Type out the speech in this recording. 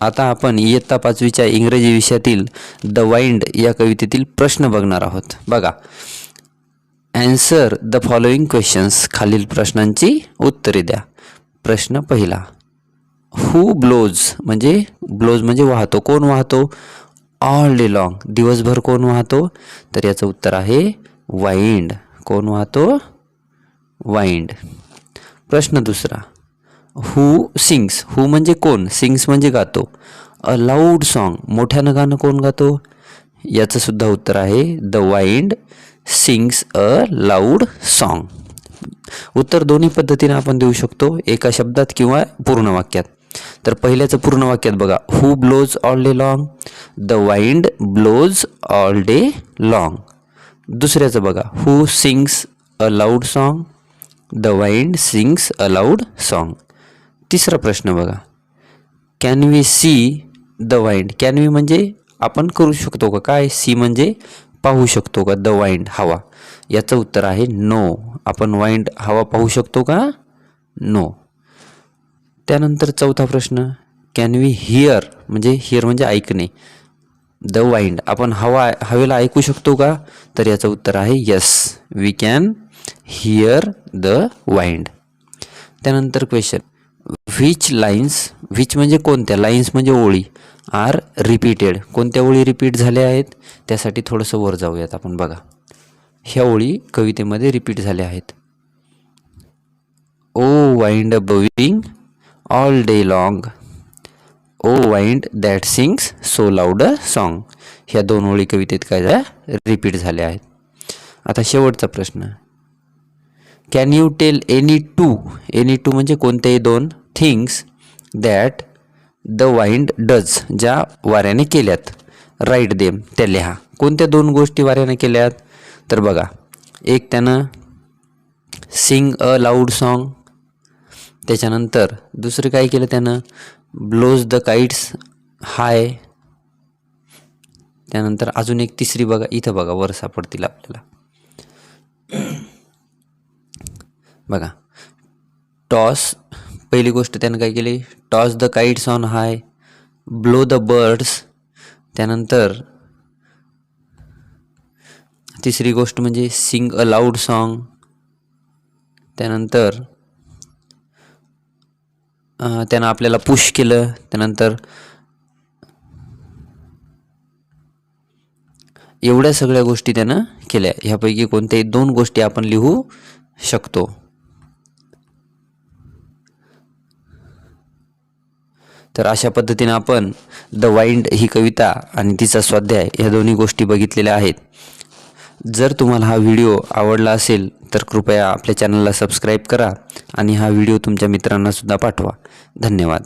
आता आपण इयत्ता पाचवीच्या इंग्रजी विषयातील द वाइंड या कवितेतील प्रश्न बघणार आहोत. बघा. ॲन्सर द फॉलोइंग क्वेश्चन्स खालील प्रश्नांची उत्तरे द्या. प्रश्न पहिला. हू ब्लोज म्हणजे ब्लोज म्हणजे वाहतो. कोण वाहतो? ऑल डे लॉंग दिवसभर कोण वाहतो? तर याचं उत्तर आहे वाइंड कोण वाहतो? वाइंड प्रश्न दुसरा. हू सिंग्स हू म्हणजे कोण? सिंग्स म्हणजे गातो. अ लाऊड सॉन्ग मोठ्यानं गाणं कोण गातो? याचंसुद्धा उत्तर आहे the wind sings a loud song उत्तर दोन्ही पद्धतीने आपण देऊ शकतो एका शब्दात किंवा पूर्ण वाक्यात. तर पहिल्याचं पूर्ण वाक्यात बघा. Who blows all day long the wind blows all day long दुसऱ्याचं बघा. Who sings a loud song the wind sings a loud song तिसरा प्रश्न बघा. Can we see the wind can we म्हणजे आपण करू शकतो का? काय? सी म्हणजे पाहू शकतो का? द वाईंड हवा. याचं उत्तर आहे नो आपण वाईंड हवा पाहू शकतो का? नो त्यानंतर चौथा प्रश्न. कॅन वी हिअर म्हणजे हिअर म्हणजे ऐकणे. द वाईंड आपण हवा हवेला ऐकू शकतो का? तर याचं उत्तर आहे yes we can hear the wind त्यानंतर क्वेश्चन व्हिच लाईन्स व्हिच म्हणजे कोणत्या? लाईन्स म्हणजे ओळी. आर रिपीटेड कोणत्या ओळी रिपीट झाल्या आहेत? त्यासाठी थोडंसं वर जाऊयात आपण बघा. ह्या ओळी कवितेमध्ये रिपीट झाल्या आहेत. O wind blowing all day long O wind that sings so loud a song ह्या दोन ओळी कवितेत काय झाल्या? रिपीट झाल्या आहेत. आता शेवटचा प्रश्न. Can you tell any two any two म्हणजे कोणतेही दोन things that the wind does ज्या वाऱ्याने केल्यात. राईट देम त्या लिहा. कोणत्या दोन गोष्टी वाऱ्याने केल्यात? तर बघा एक त्यानं सिंग अ लाऊड सॉन्ग त्याच्यानंतर दुसरं काय केलं त्यानं? ब्लोज द काईट्स हाय त्यानंतर अजून एक तिसरी बघा इथं बघा वर सापडतील आपल्याला. बघा. टॉस पहिली गोष्ट त्यानं काय केली? Toss the kites on high blow the birds त्यानंतर तिसरी गोष्ट म्हणजे सिंग अ लाऊड सॉन्ग त्यानंतर त्यानं आपल्याला पुश केलं. त्यानंतर एवढ्या सगळ्या गोष्टी त्यानं केल्या. ह्यापैकी कोणत्याही दोन गोष्टी आपण लिहू शकतो. तर अशा पद्धतीनं आपण द वाइंड ही कविता आणि तिचा स्वाध्याय ह्या दोन्ही गोष्टी बघितलेल्या आहेत. जर तुम्हाला हा व्हिडिओ आवडला असेल तर कृपया आपल्या चॅनलला सबस्क्राईब करा आणि हा व्हिडिओ तुमच्या मित्रांनासुद्धा पाठवा. धन्यवाद.